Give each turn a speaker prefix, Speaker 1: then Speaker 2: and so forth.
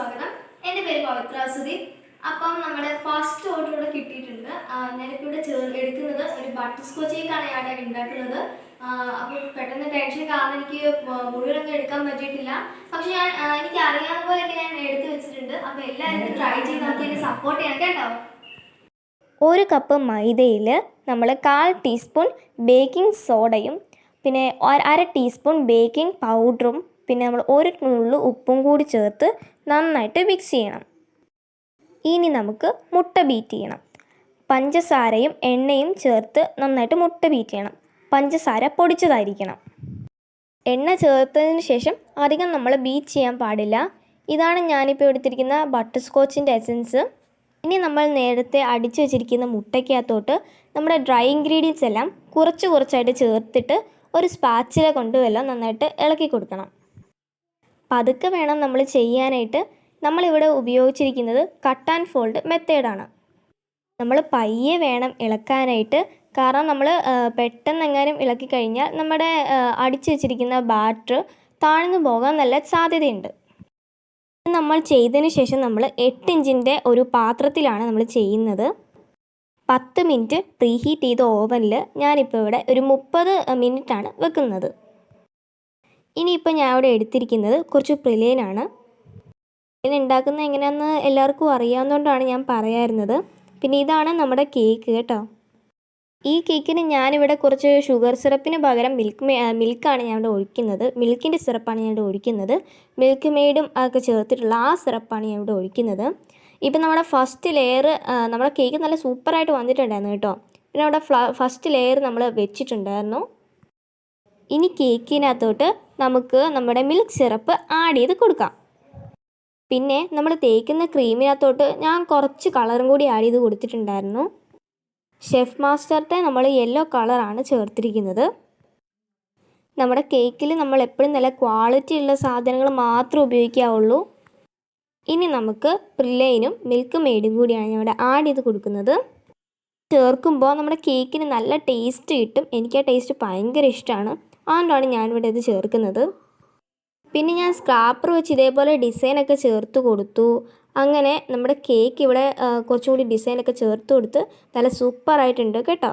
Speaker 1: സ്വാഗതം. എന്റെ പേര് പവിത്ര സുധീർ. അപ്പം നമ്മുടെ ഫസ്റ്റ് ഓർഡർ ഇവിടെ കിട്ടിയിട്ടുണ്ട്.
Speaker 2: ഞാനിപ്പോൾ ഇവിടെ ചേർ എടുക്കുന്നത് ഒരു ബട്ടർ സ്കോച്ച് കേക്കാണ് ഞാൻ ഉണ്ടാക്കുന്നത്. അപ്പോൾ പെട്ടെന്ന് ടെൻഷൻ കാരണം എനിക്ക് മുഴുവനൊന്നും എടുക്കാൻ പറ്റിയിട്ടില്ല. പക്ഷെ ഞാൻ എനിക്ക് അറിയാവുന്ന പോലെയൊക്കെ ഞാൻ എടുത്തു വെച്ചിട്ടുണ്ട്. അപ്പോൾ എല്ലാവരും ട്രൈ ചെയ്ത് നമുക്ക് എന്നെ സപ്പോർട്ട് ചെയ്യണം കേട്ടോ.
Speaker 1: ഒരു കപ്പ് മൈദയിൽ നമ്മൾ കാൽ ടീസ്പൂൺ ബേക്കിംഗ് സോഡയും പിന്നെ അര ടീസ്പൂൺ ബേക്കിംഗ് പൗഡറും പിന്നെ നമ്മൾ ഒരു നുള്ളു ഉപ്പും കൂടി ചേർത്ത് നന്നായിട്ട് മിക്സ് ചെയ്യണം. ഇനി നമുക്ക് മുട്ട ബീറ്റ് ചെയ്യണം. പഞ്ചസാരയും എണ്ണയും ചേർത്ത് നന്നായിട്ട് മുട്ട ബീറ്റ് ചെയ്യണം. പഞ്ചസാര പൊടിച്ചതായിരിക്കണം. എണ്ണ ചേർത്തതിന് ശേഷം അധികം നമ്മൾ ബീറ്റ് ചെയ്യാൻ പാടില്ല. ഇതാണ് ഞാനിപ്പോൾ എടുത്തിരിക്കുന്ന ബട്ടർ സ്കോച്ചിന്റെ എസൻസ് ഇനി നമ്മൾ നേരത്തെ അടിച്ചു വെച്ചിരിക്കുന്ന മുട്ടയ്ക്കകത്തോട്ട് നമ്മുടെ ഡ്രൈ ഇൻഗ്രീഡിയൻസ് എല്ലാം കുറച്ച് കുറച്ചായിട്ട് ചേർത്തിട്ട് ഒരു സ്പാച്ചില കൊണ്ടുവല്ലോ നന്നായിട്ട് ഇളക്കി കൊടുക്കണം. പതുക്കെ വേണം നമ്മൾ ചെയ്യാനായിട്ട്. നമ്മളിവിടെ ഉപയോഗിച്ചിരിക്കുന്നത് കട്ട് ആൻഡ് ഫോൾഡ് മെത്തേഡാണ് നമ്മൾ പയ്യെ വേണം ഇളക്കാനായിട്ട്. കാരണം നമ്മൾ പെട്ടെന്ന് എങ്ങാനും ഇളക്കി കഴിഞ്ഞാൽ നമ്മുടെ അടിച്ചു വെച്ചിരിക്കുന്ന ബാറ്റർ താഴ്ന്നു പോകാൻ നല്ല സാധ്യതയുണ്ട്. നമ്മൾ ചെയ്തതിന് ശേഷം നമ്മൾ എട്ട് ഇഞ്ചിന്റെ ഒരു പാത്രത്തിലാണ് നമ്മൾ ചെയ്യുന്നത്. പത്ത് മിനിറ്റ് പ്രീഹീറ്റ് ചെയ്ത ഓവനിൽ ഞാനിപ്പോൾ ഇവിടെ ഒരു മുപ്പത് മിനിറ്റാണ് വെക്കുന്നത്. ഇനിയിപ്പോൾ ഞാൻ ഇവിടെ എടുത്തിരിക്കുന്നത് കുറച്ച് പ്രിലേനാണ്. പ്രിലേൻ ഉണ്ടാക്കുന്നത് എങ്ങനെയാണെന്ന് എല്ലാവർക്കും അറിയാവുന്നതുകൊണ്ടാണ് ഞാൻ പറയാറുന്നത്. പിന്നെ ഇതാണ് നമ്മുടെ കേക്ക് കേട്ടോ. ഈ കേക്കിന് ഞാനിവിടെ കുറച്ച് ഷുഗർ സിറപ്പിന് പകരം മിൽക്ക് മിൽക്കാണ് ഞാൻ ഇവിടെ ഒഴിക്കുന്നത്. മിൽക്കിന്റെ സിറപ്പാണ് ഞാൻ ഇവിടെ ഒഴിക്കുന്നത്. മിൽക്ക് മെയ്ഡും ഒക്കെ ചേർത്തിട്ടുള്ള ആ സിറപ്പാണ് ഞാൻ ഇവിടെ ഒഴിക്കുന്നത്. ഇപ്പം നമ്മുടെ ഫസ്റ്റ് ലെയർ നമ്മുടെ കേക്ക് നല്ല സൂപ്പറായിട്ട് വന്നിട്ടുണ്ടായിരുന്നു കേട്ടോ. പിന്നെ അവിടെ ഫസ്റ്റ് ലെയർ നമ്മൾ വെച്ചിട്ടുണ്ടായിരുന്നു. ഇനി കേക്കിനകത്തോട്ട് നമുക്ക് നമ്മുടെ മിൽക്ക് സിറപ്പ് ആഡ് ചെയ്ത് കൊടുക്കാം. പിന്നെ നമ്മൾ തേക്കുന്ന ക്രീമിനകത്തോട്ട് ഞാൻ കുറച്ച് കളറും കൂടി ആഡ് ചെയ്ത് കൊടുത്തിട്ടുണ്ടായിരുന്നു. ഷെഫ് മാസ്റ്ററിന്റെ നമ്മൾ യെല്ലോ കളറാണ് ചേർത്തിരിക്കുന്നത്. നമ്മുടെ കേക്കിൽ നമ്മൾ എപ്പോഴും നല്ല ക്വാളിറ്റി ഉള്ള സാധനങ്ങൾ മാത്രം ഉപയോഗിക്കാവുള്ളൂ. ഇനി നമുക്ക് പ്രില്ലൈനും മിൽക്ക് മെയ്ഡും കൂടിയാണ് ഇവിടെ ആഡ് ചെയ്ത് കൊടുക്കുന്നത്. ചേർക്കുമ്പോൾ നമ്മുടെ കേക്കിന് നല്ല ടേസ്റ്റ് കിട്ടും. എനിക്ക് ആ ടേസ്റ്റ് ഭയങ്കര ഇഷ്ടമാണ്. അതുകൊണ്ടാണ് ഞാനിവിടെ ഇത് ചേർക്കുന്നത്. പിന്നെ ഞാൻ സ്ക്രാപ്പർ വെച്ച് ഇതേപോലെ ഡിസൈനൊക്കെ ചേർത്ത് കൊടുത്തു. അങ്ങനെ നമ്മുടെ കേക്ക് ഇവിടെ കുറച്ചുകൂടി കുറച്ചും കൂടി ഡിസൈനൊക്കെ ചേർത്ത് കൊടുത്ത് നല്ല സൂപ്പറായിട്ടുണ്ട് കേട്ടോ.